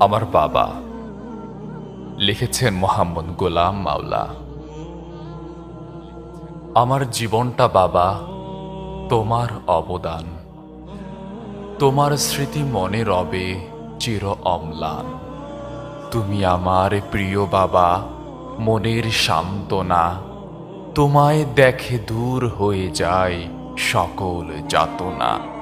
আমার বাবা লিখেছেন মোহাম্মদ গোলাম মাওলা। আমার জীবনটা বাবা, তোমার অবদান। তোমার স্মৃতি মনে রবে চির অম্লান। তুমি আমার প্রিয় বাবা, মনের সান্ত্বনা। তোমায় দেখে দূর হয়ে যায় সকল যাতনা।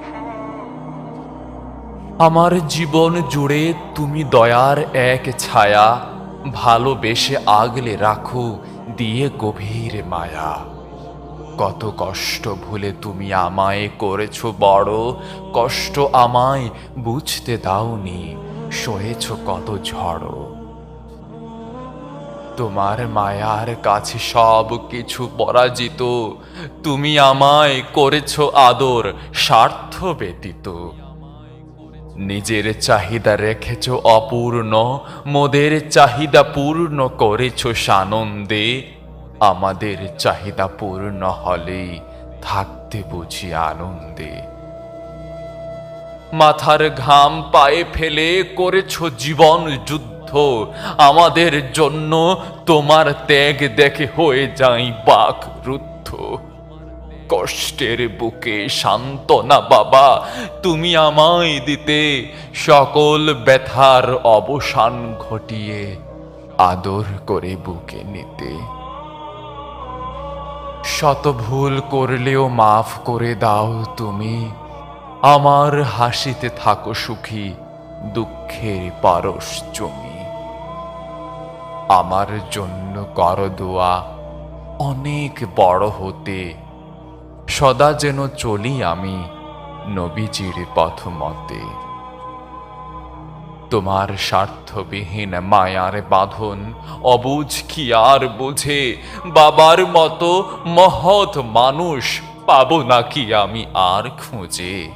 আমার জীবন জুড়ে তুমি দয়ার এক ছায়া, ভালোবেসে আগলে রাখো দিয়ে গভীর মায়া। কত কষ্ট ভুলে তুমি আমায় করেছ বড়, কষ্ট আমায় বুঝতে দাওনি সহেছ কত ঝড়। তোমার মায়ার কাছে সব কিছু পরাজিত, তুমি আমায় করেছ আদর, স্বার্থ ব্যতীত। নিজের চাহিদা রেখেছ অপূর্ণ, মোদের চাহিদা পূর্ণ করেছ সানন্দে। আমাদের চাহিদা পূর্ণ হলেই থাকতে বুঝি আনন্দে। মাথার ঘাম পায়ে ফেলে করেছ জীবন যুদ্ধ। আমাদের জন্য তোমার ত্যাগ দেখে হয়ে যাই বাক রুদ্ধ কষ্টের বুকে সান্ত্বনা বাবা, তুমি আমায় দিতে সকল ব্যথার অবসান ঘটিয়ে আদর করে বুকে নিতে। শত ভুল করলেও মাফ করে দাও তুমি, আমার হাসিতে থাকো সুখী, দুঃখের পারস জমি। আমার জন্য কর দোয়া, অনেক বড় হতে সদা যেন চলি আমি নবীজির পথ মতে তোমার স্বার্থবিহীন মায়ার বাঁধন অবুঝ কি আর বুঝে? বাবার মতো মহৎ মানুষ পাবো নাকি আমি আর খুঁজে?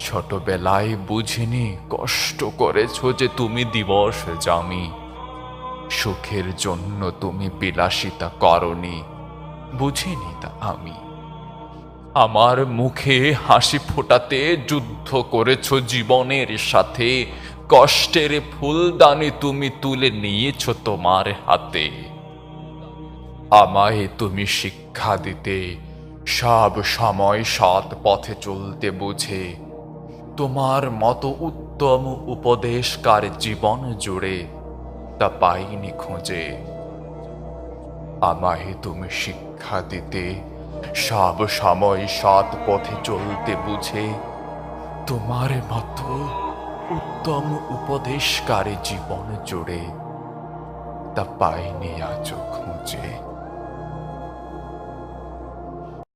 ছোটবেলায় বুঝিনি, কষ্ট করেছ যে তুমি দিবস জামি। সুখের জন্য তুমি বিলাসিতা করনি। বুঝিনি তা আমি। আমার মুখে হাসি ফোটাতে, যুদ্ধ করেছ জীবনের সাথে, কষ্টের ফুলদানি তুমি তুলে নিয়েছ তোমার হাতে। আমায় তুমি শিক্ষা দিতে, সব সময় সৎ পথে চলতে বুঝে। তোমার মতো উত্তম উপদেশকার জীবন জুড়ে তা পাইনি খোঁজে। আমায় তুমি শিক্ষা দিতে, সব সময় সৎ পথে চলতে বুঝে। তোমার মতো উত্তম উপদেশকারী জীবন জুড়ে তা পাইনি আজ খুঁজে।